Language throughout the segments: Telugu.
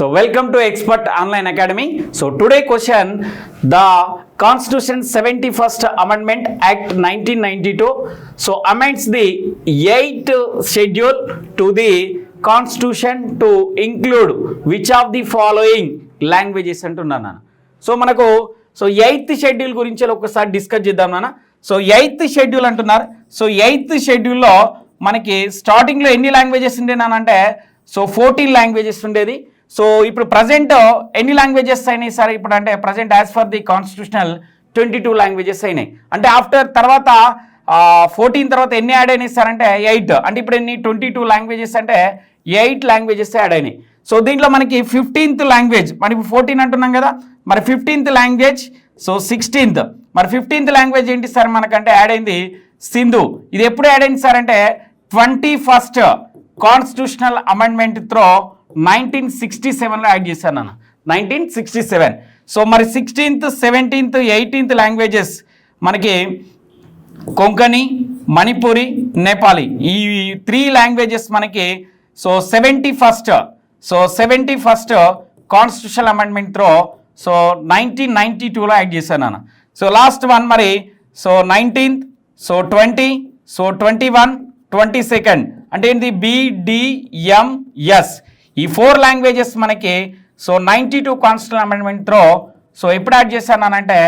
So welcome to expert online academy so today question the constitution seventy first amendment act nineteen ninety two so amends the eight schedule to the constitution to include which of the following languages అంటున్నాను సో మనకు సో ఎయిత్ షెడ్యూల్ గురించి ఒకసారి డిస్కస్ చేద్దాం నాన్న సో ఎయిత్ షెడ్యూల్ అంటున్నారు సో ఎయిత్ షెడ్యూల్లో మనకి స్టార్టింగ్లో ఎన్ని లాంగ్వేజెస్ ఉండేనానంటే సో ఫోర్టీన్ లాంగ్వేజెస్ ఉండేది సో ఇప్పుడు ప్రజెంట్ ఎన్ని లాంగ్వేజెస్ అయినాయి సార్? ఇప్పుడు అంటే present as per the constitutional twenty two languages అయినాయి. అంటే ఆఫ్టర్ తర్వాత ఫోర్టీన్ తర్వాత ఎన్ని యాడ్ అయినాయి సార్? అంటే ఎయిట్ అంటే ఇప్పుడు ఎన్ని? ట్వంటీ టూ లాంగ్వేజెస్ అంటే ఎయిట్ లాంగ్వేజెస్ యాడ్ అయినాయి. సో దీంట్లో మనకి ఫిఫ్టీన్త్ లాంగ్వేజ్ మరి ఇప్పుడు ఫోర్టీన్ అంటున్నాం కదా? మరి ఫిఫ్టీన్త్ లాంగ్వేజ్ సో సిక్స్టీన్త్ మరి ఫిఫ్టీన్త్ లాంగ్వేజ్ ఏంటి సార్ మనకంటే యాడ్ అయింది? సింధు. ఇది ఎప్పుడు యాడ్ అయింది సార్? అంటే twenty first constitutional amendment through nineteen sixty సెవెన్లో యాడ్ చేశాను నన్ను. Nineteen sixty seven. సో మరి సిక్స్టీన్త్ సెవెంటీన్త్ ఎయిటీన్త్ లాంగ్వేజెస్ మనకి కొంకణి మణిపురి నేపాలి. ఈ త్రీ లాంగ్వేజెస్ మనకి so seventy first. So seventy first constitution amendment through so nineteen ninety టూలో యాడ్ చేశాను నాన్న. సో లాస్ట్ వన్ మరి so nineteenth so twenty so twenty one twenty second. అంటే ఏంటి బిడిఎంఎస్ ఈ ఫోర్ లాంగ్వేజెస్ మనకి so ninety two constitution amendment through so ఎప్పుడు యాడ్ చేశానంటే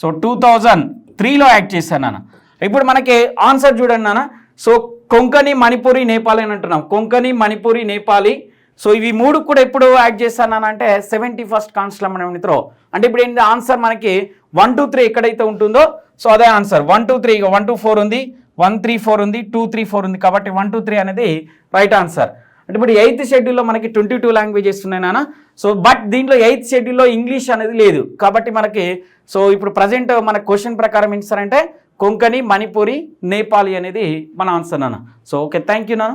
సో టూ థౌజండ్ త్రీలో యాడ్ చేశాను నాన్న. ఇప్పుడు మనకి ఆన్సర్ చూడండి నాన్న. సో కొంకణి మణిపురి నేపాలి అని అంటున్నాం. కొంకణి మణిపురి నేపాలి. సో ఇవి మూడు కూడా ఎప్పుడు యాడ్ చేశానంటే seventy first constitution amendment through అంటే ఇప్పుడు ఏంటి ఆన్సర్ మనకి వన్ టూ త్రీ ఎక్కడైతే ఉంటుందో సో అదే answer. One two three one two four ఉంది వన్ త్రీ ఫోర్ ఉంది టూ త్రీ ఫోర్ ఉంది కాబట్టి వన్ టూ త్రీ అనేది రైట్ ఆన్సర్. అంటే ఇప్పుడు ఎయిత్ షెడ్యూల్లో మనకి ట్వంటీ టూ లాంగ్వేజెస్ ఉన్నాయి నాన్న. సో బట్ దీంట్లో ఎయిత్ షెడ్యూల్లో ఇంగ్లీష్ అనేది లేదు. కాబట్టి మనకి సో ఇప్పుడు ప్రజెంట్ మన క్వశ్చన్ ప్రకారం ఏంటి సార్ అంటే కొంకణి మణిపురి నేపాలి అనేది మన ఆన్సర్ నాన్న. సో ఓకే థ్యాంక్ యూ నాన్న.